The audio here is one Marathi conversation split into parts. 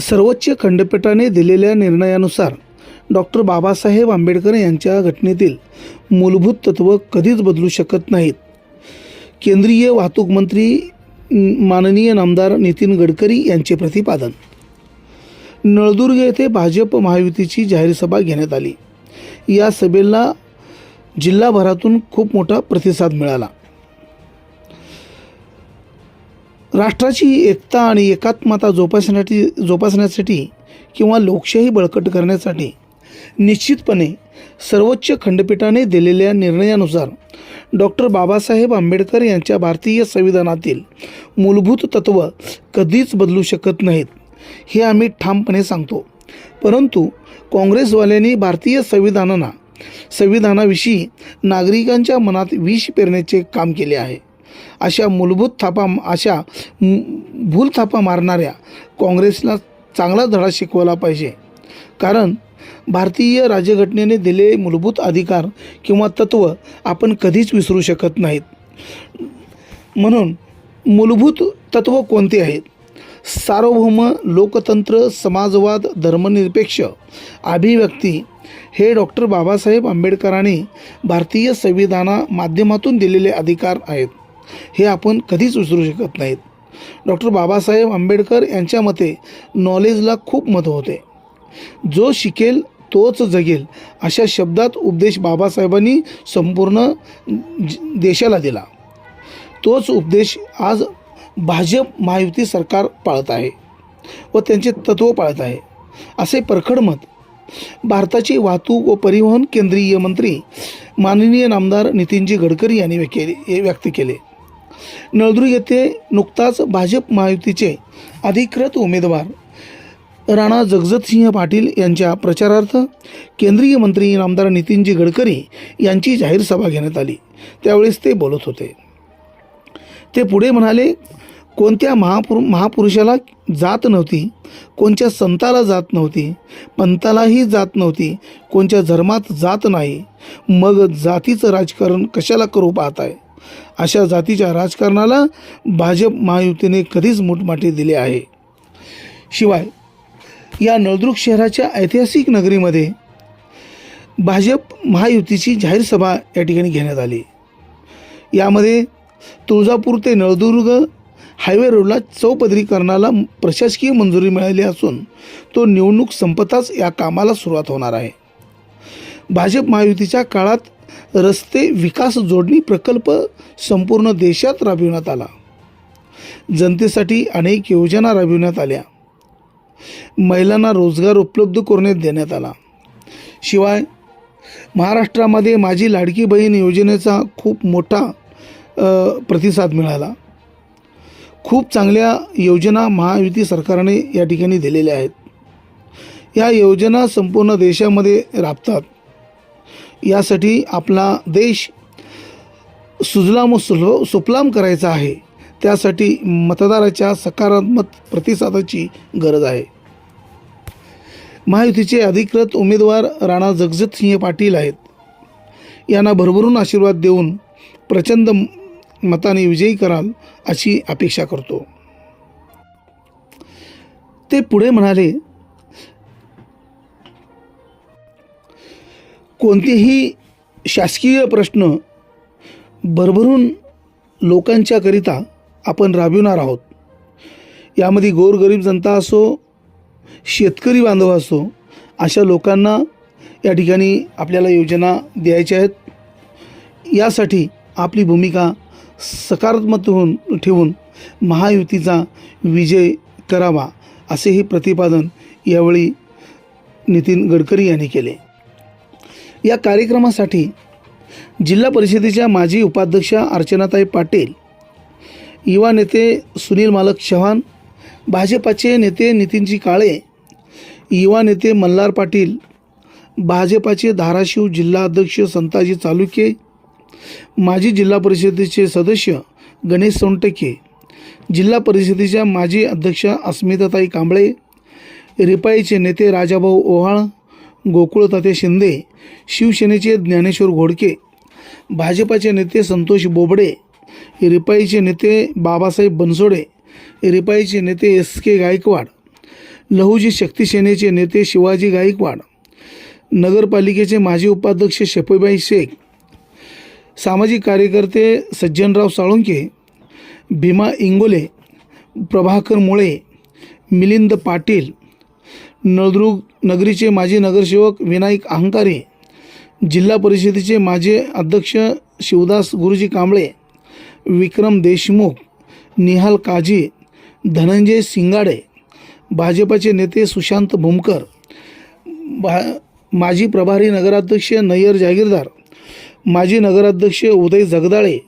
सर्वोच्च खंडपीठाने दिलेल्या निर्णयानुसार डॉक्टर बाबासाहेब आंबेडकर यांच्या घटनेतील मूलभूत तत्त्व कधीच बदलू शकत नाहीत. केंद्रीय वाहतूक मंत्री माननीय नामदार नितीन गडकरी यांचे प्रतिपादन. नळदुर्ग येथे भाजप महायुतीची जाहीर सभा घेण्यात आली. या सभेला जिल्हाभरातून खूप मोठा प्रतिसाद मिळाला. राष्ट्राची एकता आणि एकात्मता जोपासण्यासाठी जोपासण्यासाठी किंवा लोकशाही बळकट करण्यासाठी निश्चितपणे सर्वोच्च खंडपीठाने दिलेल्या निर्णयानुसार डॉक्टर बाबासाहेब आंबेडकर यांच्या भारतीय संविधानातील मूलभूत तत्त्व कधीच बदलू शकत नाहीत हे आम्ही ठामपणे सांगतो. परंतु काँग्रेसवाल्यांनी भारतीय संविधानांना संविधानाविषयी नागरिकांच्या मनात विष पेरण्याचे काम केले आहे. अशा मूलभूत थापा अशा भूल थापा मारणाऱ्या काँग्रेसला चांगला धडा शिकवला पाहिजे. कारण भारतीय राज्यघटनेने दिलेले मूलभूत अधिकार किंवा तत्त्व आपण कधीच विसरू शकत नाहीत. म्हणून मूलभूत तत्त्व कोणते आहेत? सार्वभौम लोकतंत्र समाजवाद धर्मनिरपेक्ष अभिव्यक्ती हे डॉक्टर बाबासाहेब आंबेडकरांनी भारतीय संविधाना माध्यमातून दिलेले अधिकार आहेत. हे आपण कधीच विसरू शकत नाहीत. डॉक्टर बाबासाहेब आंबेडकर यांच्या मते नॉलेजला खूप महत्त्व होते. जो शिकेल तोच जगेल अशा शब्दात उपदेश बाबासाहेबांनी संपूर्ण देशाला दिला. तोच उपदेश आज भाजप महायुती सरकार पाळत आहे व त्यांचे तत्त्व पाळत आहे. असे परखड मत भारताचे वाहतूक व परिवहन केंद्रीय मंत्री माननीय नामदार नितीनजी गडकरी यांनी व्यक्त केले व्यक्त केले. नळदुर्ग येथे नुकताच भाजप महायुतीचे अधिकृत उमेदवार राणा जगजतसिंह पाटील यांच्या प्रचारार्थ केंद्रीय मंत्री रामदार नितीनजी गडकरी यांची जाहीर सभा घेण्यात आली. त्यावेळेस ते बोलत होते. ते पुढे म्हणाले कोणत्या महापुरु महापुरुषाला जात नव्हती कोणत्या संताला जात नव्हती पंथालाही जात नव्हती कोणत्या धर्मात जात नाही मग जातीचं राजकारण कशाला करू पाहताय? अशा जातीच्या राजकारणाला भाजप महायुतीने कधीच मुठमाठी दिली आहे. शिवाय या नळदुर्ग शहराच्या ऐतिहासिक नगरीमध्ये भाजप महायुतीची जाहीर सभा या ठिकाणी घेण्यात आली. यामध्ये तुळजापूर ते नळदुर्ग हायवे रोडला चौपदरीकरणाला प्रशासकीय मंजुरी मिळाली असून तो निवडणूक संपताच या कामाला सुरुवात होणार आहे. भाजप महायुतीच्या काळात रस्ते विकास जोडणी प्रकल्प संपूर्ण देशात राबविण्यात आला. जनतेसाठी अनेक योजना राबविण्यात आल्या. महिलांना रोजगार उपलब्ध करून देण्यात आला. शिवाय महाराष्ट्रामध्ये माझी लाडकी बहीण योजनेचा खूप मोठा प्रतिसाद मिळाला. खूप चांगल्या योजना महायुती सरकारने या ठिकाणी दिलेल्या आहेत. या योजना संपूर्ण देशामध्ये राबतात. यासाठी आपला देश सुजलाम सुल सुफलाम करायचा आहे. त्यासाठी मतदाराच्या सकारात्मक प्रतिसादाची गरज आहे. महायुतीचे अधिकृत उमेदवार राणा जगजितसिंह पाटील आहेत. यांना भरभरून आशीर्वाद देऊन प्रचंड मताने विजयी कराल अशी अपेक्षा करतो. ते पुढे म्हणाले कोणतेही शासकीय प्रश्न भरभरून लोकांच्याकरिता आपण राबविणार आहोत. यामध्ये गोरगरीब जनता असो शेतकरी बांधव असो अशा लोकांना या ठिकाणी आपल्याला योजना द्यायच्या आहेत. यासाठी आपली भूमिका सकारात्मक होऊन ठेवून महायुतीचा विजय करावा असेही प्रतिपादन यावेळी नितीन गडकरी यांनी केले. या कार्यक्रमासाठी जिल्हा परिषदेच्या माजी उपाध्यक्षा अर्चनाताई पाटील युवा नेते सुनील मालक चव्हाण भाजपाचे नेते नितीनजी काळे युवा नेते मल्हार पाटील भाजपाचे धाराशिव जिल्हा अध्यक्ष संताजी चालुके माजी जिल्हा परिषदेचे सदस्य गणेश सोनटके जिल्हा परिषदेच्या माजी अध्यक्षा अस्मिताताई कांबळे रिपाईचे नेते राजाभाऊ ओहाळ गोकुळताते शिंदे शिवसेनेचे ज्ञानेश्वर घोडके भाजपाचे नेते संतोष बोबडे रिपाईचे नेते बाबासाहेब बनसोडे रिपाईचे नेते एस के गायकवाड लहुजी शक्ती सेनेचे नेते शिवाजी गायकवाड नगरपालिकेचे माजी उपाध्यक्ष शफीबाई शेख सामाजिक कार्यकर्ते सज्जनराव साळुंके भीमा इंगोले प्रभाकर मुळे मिलिंद पाटील नळदुर्ग नगरीचे माजी नगरसेवक विनायक अहंकारे जिल्हा परिषदेचे माजी अध्यक्ष शिवदास गुरुजी कांबळे विक्रम देशमुख निहाल काजी धनंजय सिंगाडे भाजपाचे नेते सुशांत भुमकर भा माजी प्रभारी नगराध्यक्ष नय्यर जागीरदार माजी नगराध्यक्ष उदय जगदाळे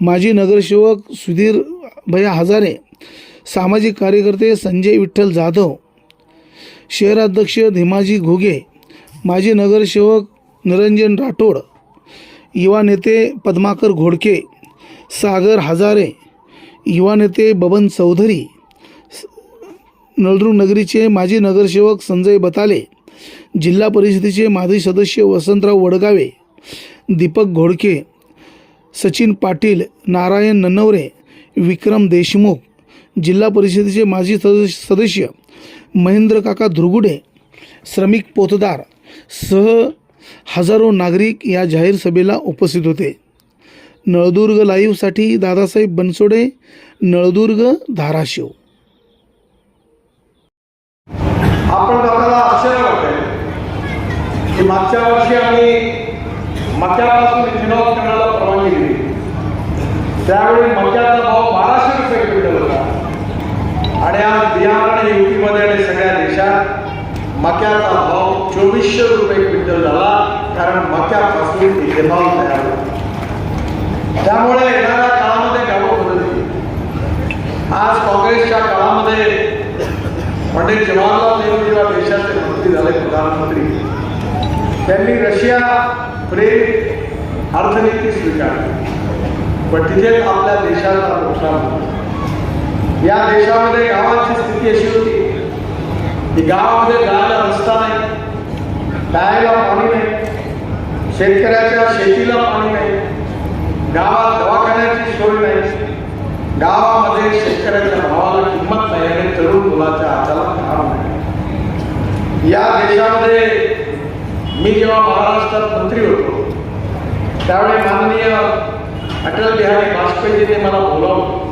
माजी नगरसेवक सुधीर भैया हजारे सामाजिक कार्यकर्ते संजय विठ्ठल जाधव शहराध्यक्ष धीमाजी घुगे माजी नगरसेवक निरंजन राठोड युवा नेते पद्माकर घोडके सागर हजारे युवा नेते बबन चौधरी नळदुर्ग नगरीचे माजी नगरसेवक संजय बताले जिल्हा परिषदेचे माजी सदस्य वसंतराव वडगावे दीपक घोडके सचिन पाटील नारायण ननवरे विक्रम देशमुख जिल्हा परिषदेचे माजी सदस्य सदस्य महेंद्र काका धुरगुडे श्रमिक पोतदार सह हजारो नागरिक या जाहीर सभेला उपस्थित होते. नळदुर्ग लाईव्हसाठी दादासाहेब बनसोडे नळदुर्ग धाराशिव. आपण लोकांना आश्चर्य वाटतंय की मागच्या वर्षी आम्ही मक्यापासून इथेनॉल करण्याला परवानगी दिली. त्यावेळी मक्याचा भाव बाराशे रुपये क्विंटल होता. आणि आज बिहार आणि युपीमध्ये मक्याचा भाव चोवीसशे रुपये क्विंटल झाला कारण मक्यापासून इथेनॉल तयार होतो त्यामुळे येणाऱ्या काळामध्ये गावं बदलली. आज काँग्रेसच्या काळामध्ये पंडित जवाहरलाल नेहरू जेव्हा देशाचे मंत्री झाले प्रधानमंत्री. त्यांनी रशिया प्रेरित अर्थनीती स्वीकारली. पण तिथेच आपल्या देशाला नुकसान या देशामध्ये गावाची स्थिती अशी होती की गावामध्ये जायला रस्ता नाही. प्यायला पाणी नाही. शेतकऱ्याच्या शेतीला पाणी नाही. गावात दवाखान्याची सोय नाही. गावामध्ये शेतकऱ्याच्या भावाला किंमत नाही आणि तरुण मुलाच्या हाताला काम नाही. या देशामध्ये मी जेव्हा महाराष्ट्रात मंत्री होतो त्यावेळी माननीय अटल बिहारी वाजपेयीजीने मला बोलावलं.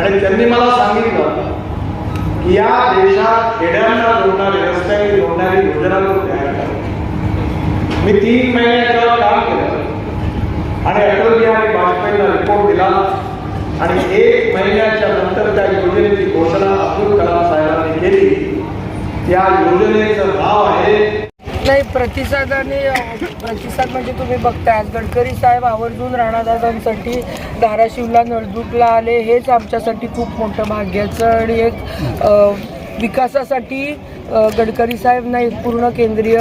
आणि त्यांनी मला सांगितलं या देशात खेड्यांना जोडणारी रस्त्याने जोडणारी योजना तयार करा मी तीन महिने काम केलं. आणि अटल बिहारी वाजपेयीला रिपोर्ट दिला. आणि एक महिन्याच्या नंतर त्या योजनेची घोषणा अब्दुल कलाम साहेबांनी केली. त्या योजनेचं नाव आहे नाही प्रतिसाद आणि प्रतिसाद म्हणजे तुम्ही बघताय. आज गडकरी साहेब आवर्जून राणादादांसाठी धाराशिवला नळदुर्गला आले. हेच आमच्यासाठी खूप मोठं भाग्याचं आणि एक विकासासाठी गडकरी साहेब नाही पूर्ण केंद्रीय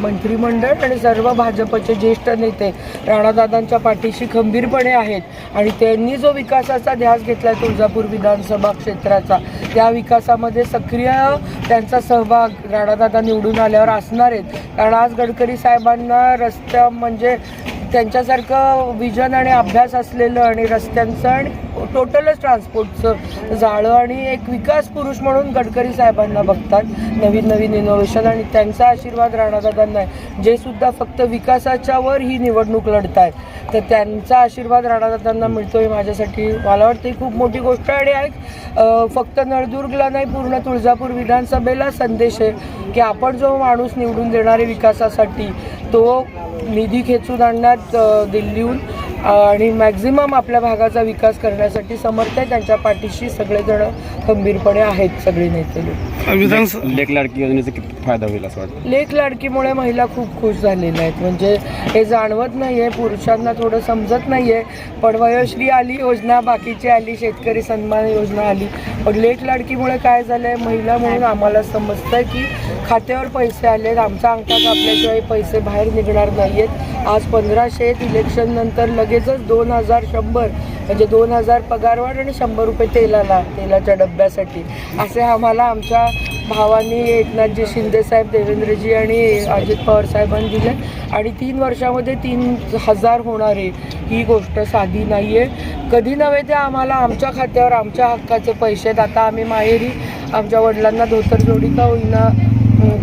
मंत्रिमंडळ आणि सर्व भाजपचे ज्येष्ठ नेते राणादादांच्या पाठीशी खंबीरपणे आहेत. आणि त्यांनी जो विकासाचा ध्यास घेतला आहे तुळजापूर विधानसभा क्षेत्राचा त्या विकासामध्ये सक्रिय त्यांचा सहभाग राणादादा निवडून आल्यावर असणार आहेत. कारण आज गडकरी साहेबांना रस्त्या म्हणजे त्यांच्यासारखं विजन आणि अभ्यास असलेलं आणि रस्त्यांचं आणि टोटलच ट्रान्सपोर्टचं जाळं आणि एक विकास पुरुष म्हणून गडकरी साहेबांना बघतात. नवीन नवीन इनोव्हेशन आणि त्यांचा आशीर्वाद राणादादांना आहे. जे सुद्धा फक्त विकासाच्यावर ही निवडणूक लढत आहेत तर त्यांचा आशीर्वाद राणादादांना मिळतो हे माझ्यासाठी. मला वाटतं ही खूप मोठी गोष्ट आहे आणि एक फक्त नळदुर्गला नाही पूर्ण तुळजापूर विधानसभेला संदेश आहे की आपण जो माणूस निवडून देणारे विकासासाठी तो निधी खेचून आणण्यात दिल्लीहून. आणि मॅक्झिमम आपल्या भागाचा विकास करण्यासाठी समर्थ आहे. त्यांच्या पाठीशी सगळेजण खंबीरपणे आहेत सगळे नेते लोक. लेख लाडकी योजनेचा किती फायदा होईल असं वाटतं? लेख लाडकीमुळे महिला खूप खुश झालेल्या आहेत. म्हणजे हे जाणवत नाही आहे पुरुषांना थोडं समजत नाही आहे पण वयोश्री आली योजना बाकीची आली शेतकरी सन्मान योजना आली. पण लेख लाडकीमुळे काय झालं आहे महिला म्हणून आम्हाला समजतं आहे की खात्यावर पैसे आले आहेत आमचा अंगठा कापल्याशिवाय पैसे बाहेर निघणार नाही आहेत आज पंधराशे इलेक्शन नंतर लगेचच दोन हजार शंभर म्हणजे दोन हजार पगारवाढ आणि शंभर रुपये तेलाला तेलाच्या डब्यासाठी. असे आम्हाला आमच्या भावांनी एकनाथजी शिंदेसाहेब देवेंद्रजी आणि अजित पवार साहेबांनी दिले. आणि तीन वर्षामध्ये तीन हजार होणार आहे. ही गोष्ट साधी नाही आहे कधी नव्हे ते आम्हाला आमच्या खात्यावर आमच्या हक्काचे पैसे आता आम्ही माहेरी आमच्या वडिलांना धोतर जोडी का होईना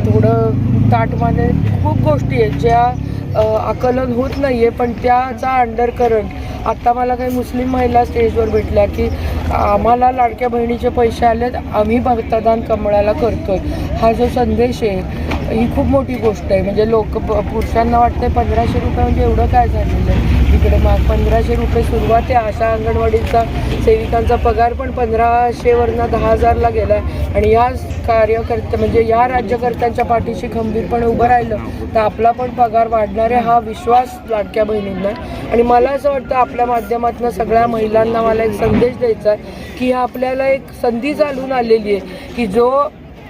थोडं ताटमाने खूप गोष्टी आहेत. ज्या आकलन होत नाही आहे पण त्याचा अंडर करंट आत्ता मला काही मुस्लिम महिला स्टेजवर भेटल्या की आम्हाला लाडक्या बहिणीचे पैसे आलेत आम्ही भक्तदान कमळाला करतोय. हा जो संदेश आहे ही खूप मोठी गोष्ट आहे. म्हणजे लोक प- पुरुषांना वाटतं पंधराशे रुपये म्हणजे एवढं काय झालेलं आहे. इकडे मग पंधराशे रुपये सुरुवात आहे आशा अंगणवाडीचा सेविकांचा पगार पण पंधराशेवरनं दहा हजारला गेला आहे आणि या कार्यकर्ते म्हणजे या राज्यकर्त्यांच्या पाठीशी खंबीरपणे उभं राहिलं तर आपला पण पगार वाढणार आहे हा विश्वास लाडक्या बहिणींना आहे. आणि मला असं वाटतं आपल्या माध्यमातून सगळ्या महिलांना मला एक संदेश द्यायचा आहे की आपल्याला एक संधी चालून आलेली आहे की जो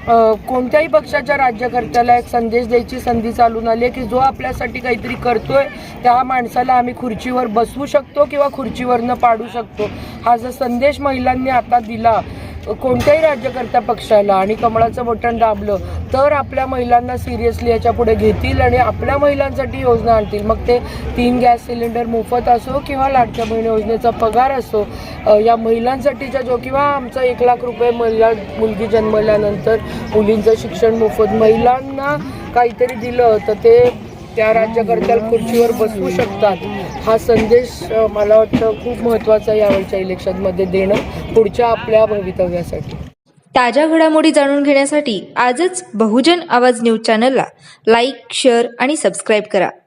कोणत्याही पक्षाच्या राज्यकर्त्याला एक संदेश द्यायची संधी चालून आली आहे की जो आपल्यासाठी काहीतरी करतोय त्या माणसाला आम्ही खुर्चीवर बसवू शकतो किंवा खुर्चीवरनं पाडू शकतो. हा जो संदेश महिलांनी आता दिला कोणत्याही राज्यकर्त्या पक्षाला आणि कमळाचं बटन दाबलं तर आपल्या महिलांना सिरियसली याच्यापुढे घेतील आणि आपल्या महिलांसाठी योजना आणतील. मग ते तीन गॅस सिलेंडर मोफत असो किंवा लाडक्या बहीण योजनेचा पगार असो या महिलांसाठीच्या जो किंवा आमचा एक लाख रुपये महिला मुलगी जन्मल्यानंतर मुलींचं शिक्षण मोफत महिलांना काहीतरी दिलं तर ते त्या राज्यकर्त्याला खुर्चीवर बसवू शकतात. हा संदेश मला वाटतं खूप महत्त्वाचा यावेळच्या इलेक्शनमध्ये देणं पुढच्या आपल्या भवितव्यासाठी. ताज्या घडामोडी जाणून घेण्यासाठी आजच बहुजन आवाज न्यूज चॅनलला लाईक शेअर आणि सबस्क्राईब करा.